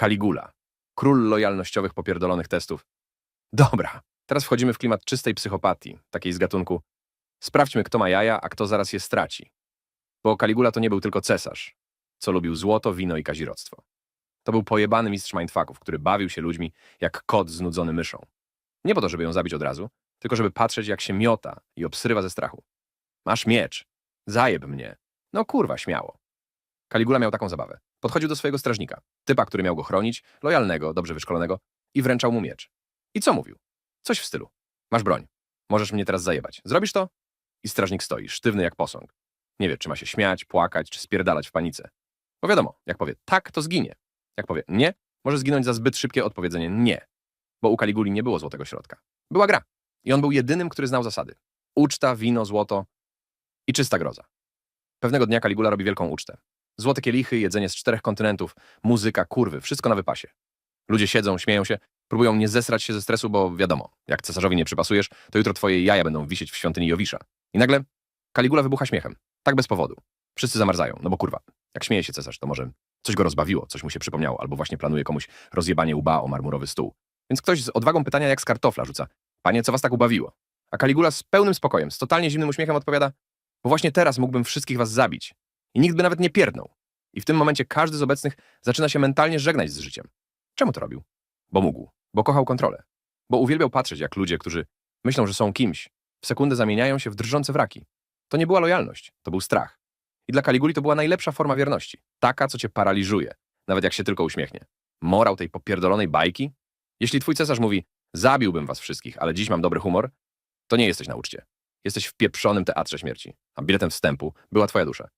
Caligula. Król lojalnościowych popierdolonych testów. Dobra, teraz wchodzimy w klimat czystej psychopatii, takiej z gatunku sprawdźmy, kto ma jaja, a kto zaraz je straci. Bo Caligula to nie był tylko cesarz, co lubił złoto, wino i kazirodztwo. To był pojebany mistrz mindfucków, który bawił się ludźmi jak kot znudzony myszą. Nie po to, żeby ją zabić od razu, tylko żeby patrzeć, jak się miota i obsrywa ze strachu. Masz miecz. Zajeb mnie. No kurwa, śmiało. Kaligula miał taką zabawę. Podchodził do swojego strażnika, typa, który miał go chronić, lojalnego, dobrze wyszkolonego, i wręczał mu miecz. I co mówił? Coś w stylu. Masz broń. Możesz mnie teraz zajebać. Zrobisz to? I strażnik stoi, sztywny jak posąg. Nie wie, czy ma się śmiać, płakać, czy spierdalać w panice. Bo wiadomo, jak powie tak, to zginie. Jak powie nie, może zginąć za zbyt szybkie odpowiedzenie nie. Bo u Kaliguli nie było złotego środka. Była gra. I on był jedynym, który znał zasady. Uczta, wino, złoto i czysta groza. Pewnego dnia Kaligula robi wielką ucztę. Złote kielichy, jedzenie z czterech kontynentów, muzyka, kurwy, wszystko na wypasie. Ludzie siedzą, śmieją się, próbują nie zesrać się ze stresu, bo wiadomo, jak cesarzowi nie przypasujesz, to jutro twoje jaja będą wisieć w świątyni Jowisza. I nagle Kaligula wybucha śmiechem. Tak bez powodu. Wszyscy zamarzają, no bo kurwa, jak śmieje się cesarz, to może coś go rozbawiło, coś mu się przypomniało, albo właśnie planuje komuś rozjebanie łba o marmurowy stół. Więc ktoś z odwagą pytania jak z kartofla rzuca, panie, co was tak ubawiło? A Kaligula z pełnym spokojem, z totalnie zimnym uśmiechem odpowiada, bo właśnie teraz mógłbym wszystkich was zabić. I nikt by nawet nie pierdnął. I w tym momencie każdy z obecnych zaczyna się mentalnie żegnać z życiem. Czemu to robił? Bo mógł. Bo kochał kontrolę. Bo uwielbiał patrzeć, jak ludzie, którzy myślą, że są kimś, w sekundę zamieniają się w drżące wraki. To nie była lojalność, to był strach. I dla Kaliguli to była najlepsza forma wierności. Taka, co cię paraliżuje, nawet jak się tylko uśmiechnie. Morał tej popierdolonej bajki? Jeśli twój cesarz mówi, zabiłbym was wszystkich, ale dziś mam dobry humor, to nie jesteś na uczcie. Jesteś w pieprzonym teatrze śmierci, a biletem wstępu była twoja dusza.